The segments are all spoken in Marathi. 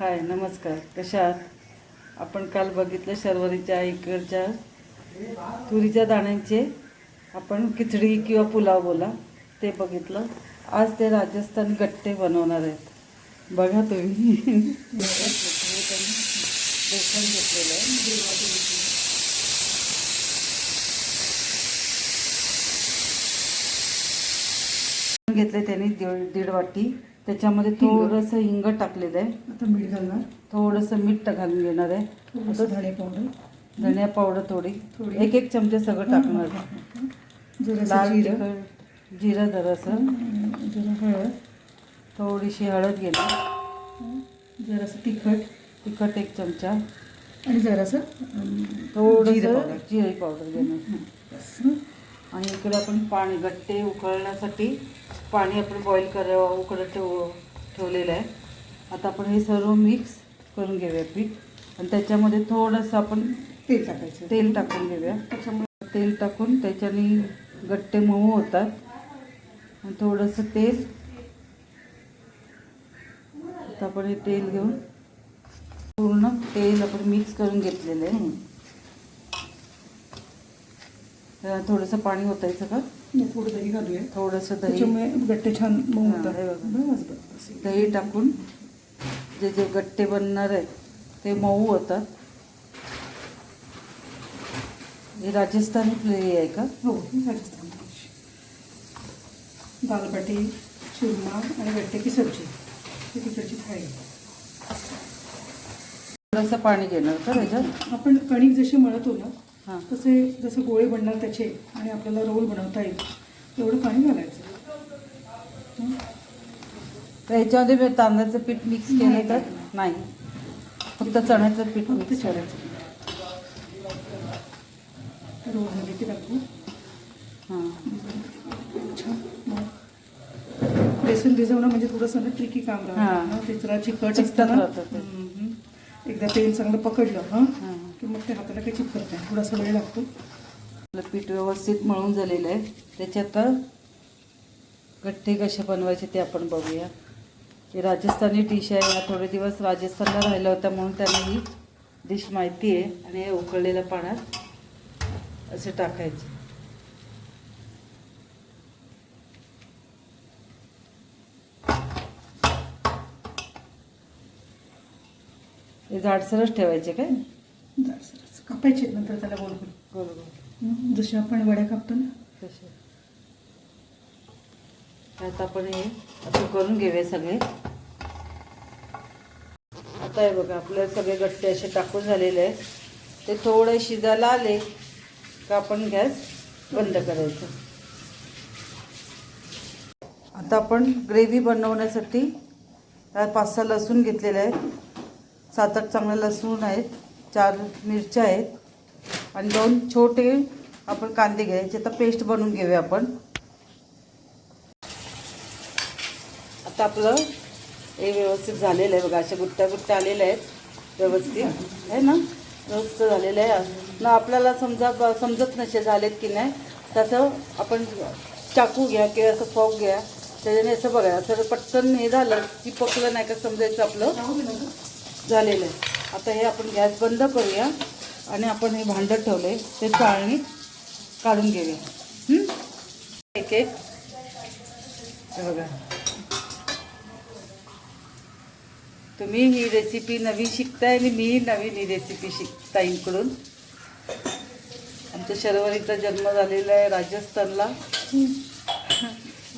हाय नमस्कार. कशा आहात? आपण काल बघितलं शर्वरीच्या इकडच्या तुरीच्या दाण्यांचे. आपण खिचडी किंवा पुलाव बोला ते बघितलं. आज ते राजस्थानी गट्टे बनवणार आहेत. बघा तुम्ही. बेसन घेतलेलं आहे घेतले त्यांनी दीड दीड वाटी. त्याच्यामध्ये थोडंसं हिंग टाकलेलं आहे. आता मीठ घालणार. थोडंसं मीठ घालून घेणार आहे. थोडंसं धणे पावडर. धनिया पावडर थोडी. थोडी. एक एक चमचे सगळं टाकणार लाल जिरं. तिखट जिरं जरासं. जरा हळद. थोडीशी हळद घेणार. जरासं तिखट. तिखट एक चमचा. आणि जरासं अं, थोडंसं जिरं पावडर. घेणार. आणि इकडे आपण पाणी गट्टे उकळण्यासाठी पाणी आपण बॉईल कर उकडत ठेव ठेवलेलं आहे. आता आपण हे सर्व मिक्स करून घेऊया पीठ. आणि त्याच्यामध्ये थोडंसं आपण तेल टाकायचं. तेल टाकून घेऊया. त्याच्यामुळे तेल टाकून त्याच्याने गट्टे मऊ होतात. आणि थोडंसं तेल. आता आपण हे तेल घेऊन पूर्ण तेल आपण मिक्स करून घेतलेलं आहे. थोडंसं पाणी ओतायचं का? थोडं दही घालूया. थोडंसं दही. त्याच्यामुळे गट्टे छान मऊ होतात. हे बघा. बस बस बस. दही टाकून जे जे गट्टे बनणार आहेत ते मऊ होतात. हे राजस्थानी फ्लेवर आहे का? हो ही राजस्थान दालबाटी चुरमा आणि गट्टे की सब्जी ही तिकडची थाळी. थोडंसं पाणी घेणार का त्याच्यात? आपण कणिक जशी मळतो ना हां. तसे जसं गोळे बनणार त्याचे आणि आपल्याला रोल बनवता येईल एवढं पाणी घालायचं. तर याच्यामध्ये मी तांदळाचं पीठ मिक्स केलं तर? नाही. फक्त चण्याचं पीठ फक्त मिक्स करायचं रोल दाखवू हां. बेसन भिजवणं म्हणजे थोडंसं ना ट्रिकी काम. राहतं. चिकट चिकटत असतं ना राहतं ते. हम्म. एकदा तेल चांगलं पकडलं हां. की मग ते हाताला काही चिपकत नाही. थोडासा वेळ लागतो. आपलं पीठ व्यवस्थित मळून झालेलं आहे. त्याच्यात गठ्ठे कसे बनवायचे ते आपण बघूया. ही राजस्थानी डिश आहे. या थोडे दिवस राजस्थानला राहिला होता म्हणून त्यांना ही डिश माहिती आहे. आणि हे उकळलेल्या पाण्यात असे टाकायचे. हे जाडसरच ठेवायचे काय? कापायचे नंतर त्याला गोल गोल. जसे आपण वड्या कापतो ना. तसे. आता आपण हे असं करून घेऊया सगळे. आता हे बघा आपले सगळे गट्टे असे टाकून झालेले आहे ते थोडे शिजायला आले का आपण गॅस बंद करायचं. आता आपण ग्रेव्ही बनवण्यासाठी पाच सहा लसूण घेतलेले आहेत. सात आठ चांगले लसूण आहेत. चार मिरच्या आहेत. आणि दोन छोटे आपण कांदे घ्यायचे. तर पेस्ट बनवून घेऊया आपण. आता आपलं हे व्यवस्थित झालेलं आहे बघा. अशा गुट्ट्या गुट्ट्या आलेल्या आहेत व्यवस्थित. आहे ना? व्यवस्थित झालेलं आहे. ना आपल्याला समजा ब- समजत नसे झालेत की नाही तसं आपण चाकू घ्या किंवा असं फॉक घ्या. त्याच्याने असं बघा असं पटकन हे झालं की पकलं नाही का समजायचं आपलं? झालेलं आहे. आता हे आपण गॅस बंद करूया आणि आपण हे भांडं ठेवलं आहे ते चाळणी काढून घेऊया? एक एक. हे बघा. तुम्ही ही रेसिपी नवीन शिकताय आणि मीही नवीन ही रेसिपी शिक ताईंकडून आमच्या शर्वरीचा जन्म झालेला आहे राजस्थानला.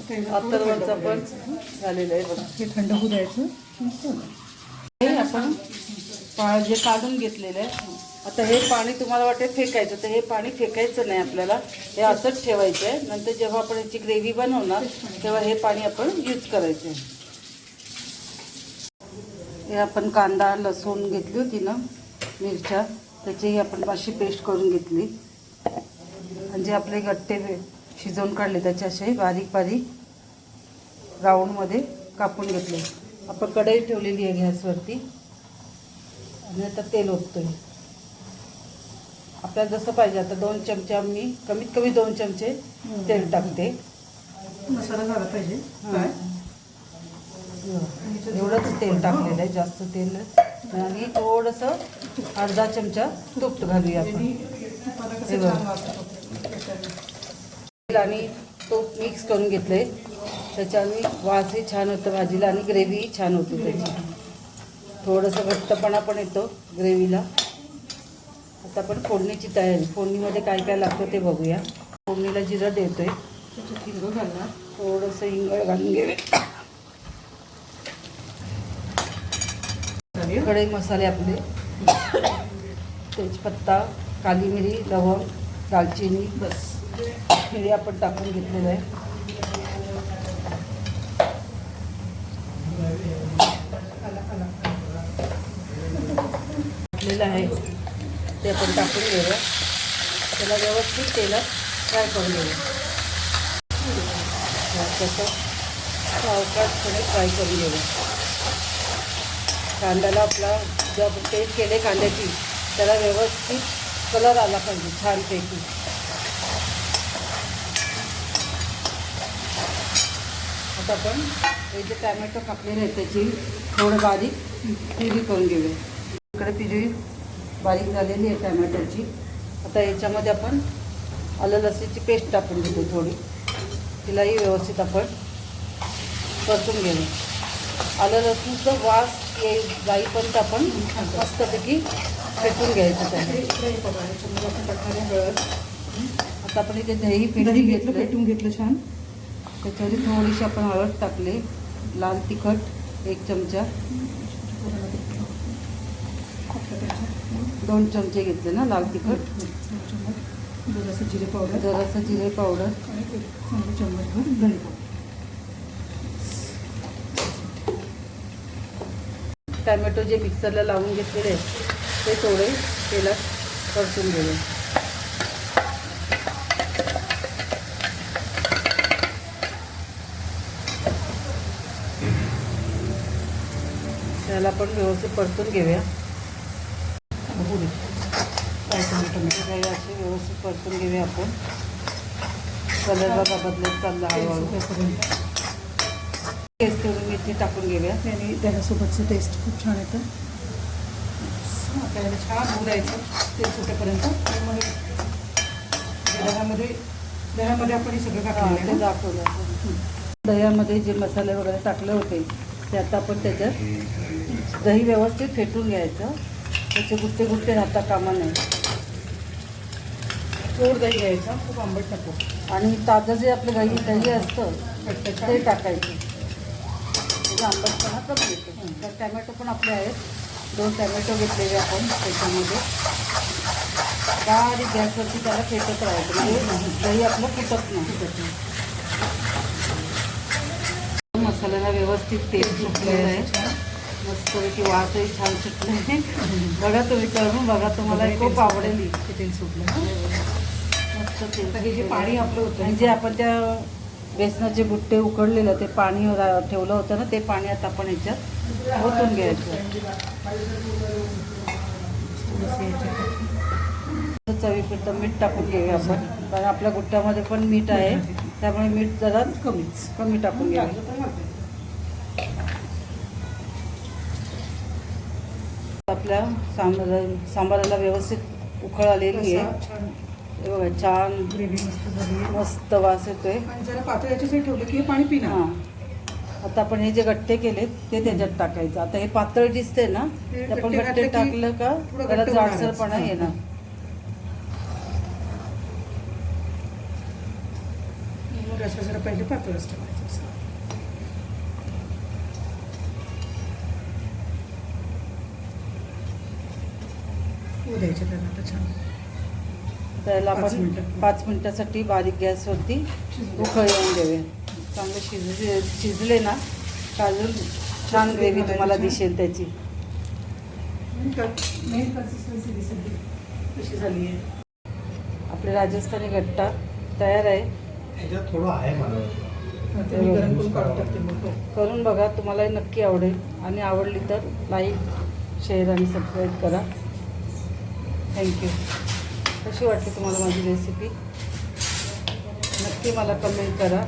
थंड पण. झालेलं आहे बघा. हे थंड होऊ द्यायचं. आपण जे काढून घेतलेलं आहे. आता हे पाणी तुम्हाला वाटेल फेकायचं तर हे पाणी फेकायचं नाही आपल्याला. हे असंच ठेवायचं आहे. नंतर जेव्हा आपण याची ग्रेव्ही बनवणार तेव्हा हे पाणी आपण यूज करायचं आहे. हे आपण कांदा लसूण घेतली होती ना मिरच्या त्याचीही आपण अशी पेस्ट करून घेतली. आणि जे आपले गट्टे शिजवून काढले त्याचे असे बारीक बारीक राऊंडमध्ये कापून घेतले. आपण कढई ठेवलेली आहे गॅसवरती. आणि आता तेल ओततोय. आपल्याला जसं पाहिजे आता दोन चमचे आम्ही कमीत कमी दोन चमचे तेल टाकते. मसाला झाला पाहिजे. एवढंच तेल टाकलेलं आहे जास्त तेल. आणि थोडंसं अर्धा चमचा तूप घालूया आपण. आणि तूप मिक्स करून घेतले त्याच्याने वासही छान होतं भाजीला आणि ग्रेव्हीही छान होती त्याची. थोडंसं घट्टपणा पण येतो ग्रेव्हीला. आता आपण फोडणीची तयारी फोडणीमध्ये काय काय लागतं ते बघूया. फोडणीला जिरं देतोय. त्याच्यात घालणार थोडंसं हिंग घालून घेऊ चालेल. मसाले आपले. तेजपत्ता काली मिरी लवंग दालचिनी बस. हे आपण टाकून घेतलेलं आहे. आला आला टाकलेलं आहे. ते आपण टाकून घेऊया. त्याला व्यवस्थित तेलात फ्राय करून घेऊया. त्याचं सावकाशपणे फ्राय करून घेऊया. कांद्याला आपला जर आपण पेस्ट केले कांद्याची त्याला व्यवस्थित कलर आला पाहिजे छानपैकी. आता आपण हे जे टॅमॅटो कापलेले आहेत त्याची थोडं बारीक प्युरी करून घेऊया. इकडे प्युरी बारीक झालेली आहे टॅमॅटोची. आता याच्यामध्ये आपण आलं लसणीची पेस्ट टाकून घेतो थोडी. तिलाही व्यवस्थित आपण परतून घेऊ. आलं लसूणचं वास येईल जाईपर्यंत आपण मस्तपैकी फेटून घ्यायचं आहे हळद आता आपण इथे दही घेतलं घेतलं पेटून घेतलं छान. त्याच्यामध्ये थोडीशी आपण हळद टाकली. लाल तिखट एक चमचा. दोन चमचे घेतले ना लाल तिखट? जरासं जिरे पावडर. जरासं जिरे पावडर. आणि चम्मचभर धणे पावडर. टॅमॅटो जे मिक्सरला लावून घेतलेले ते थोडे तेलात परतून घेऊ त्याला आपण व्यवस्थित परतून घेऊया. दे काय टोमॅटो काही असे व्यवस्थित परतून घेऊया आपण. कलर बघा बदलत चालला हळूहळू. टेस्ट करून मिरची टाकून घेऊया. त्याने दह्यासोबतचं टेस्ट खूप छान येतं. आपल्याला छान होऊ द्यायचं तेल सुटेपर्यंत. आणि मग दह्यामध्ये दह्यामध्ये आपण हे सगळं टाकलेलं ते. दाखवलं. दह्यामध्ये जे मसाले वगैरे टाकले होते ते आता आपण त्याच्यात दही व्यवस्थित फेटून घ्यायचं. त्याचे गुट्टे गुट्टे राहता कामा नये गोड दही घ्यायचा खूप आंबट नको. आणि ताजं जे आपलं दही दही असतं ते टाकायचं. त्याचा आंबटपणा कमी येतो. तर टॅमॅटो पण आपले आहेत. दोन टॅमॅटो घेतलेले आपण त्याच्यामध्ये. बारीक गॅसवरती त्याला फेटत राहायचं. म्हणजे दही आपलं फुटत नाही. मसाल्याला व्यवस्थित तेल सुटलेलं आहे. मस्तपैकी वासही छान सुटले बघा तुम्ही करून बघा तुम्हाला. खूप आवडेल. ते तेल सुटलं. मस्त तेल आता हे जे पाणी आपलं होतं जे आपण त्या बेसनाचे बुट्टे उकडलेलं ते पाणी ठेवलं होतं ना ते पाण्यात आपण याच्यात ओतून घ्यायचं. चवीपुरतं मीठ टाकून घेऊया आपण. कारण आपल्या गुट्ट्यामध्ये पण मीठ आहे. त्यामुळे मीठ जरा कमीच कमी टाकून घ्यावे आपल्या सांबार सांबाराला व्यवस्थित उखळ आलेली आहे. हे बघा छान ग्रेव्ही मस्त झाली आहे. मस्त वास येतोय. आणि जरा पातळ याच्यासाठी ठेवलं की हे पाणी पिणार. हां. आता आपण हे जे गट्टे केलेत ते त्याच्यात टाकायचं. आता हे पातळ दिसते ना हे ते आपण गट्टे गट्टे घातले की टाकलं का थोडं त्याला घट्ट जाडसरपणा. येणार. मग असं जरा पहिले पातळच ठेवायचं असं. होऊ द्यायचं त्याला आता छान. त्याला पाच मिनिटं. पाच मिनिटासाठी बारीक गॅसवरती. उकळ येऊन देऊया चांगलं शिजले शिजले ना का अजून छान ग्रेव्ही तुम्हाला दिसेल त्याची. कशी झाली आहे? आपले राजस्थानी गट्टा तयार आहे. थोडं करून हो. करून बघा तुम्हालाही नक्की आवडेल. आणि आवडली तर लाईक शेअर आणि सबस्क्राईब करा. थँक्यू कशी वाटते तुम्हाला माझी रेसिपी नक्की मला कमेंट करा.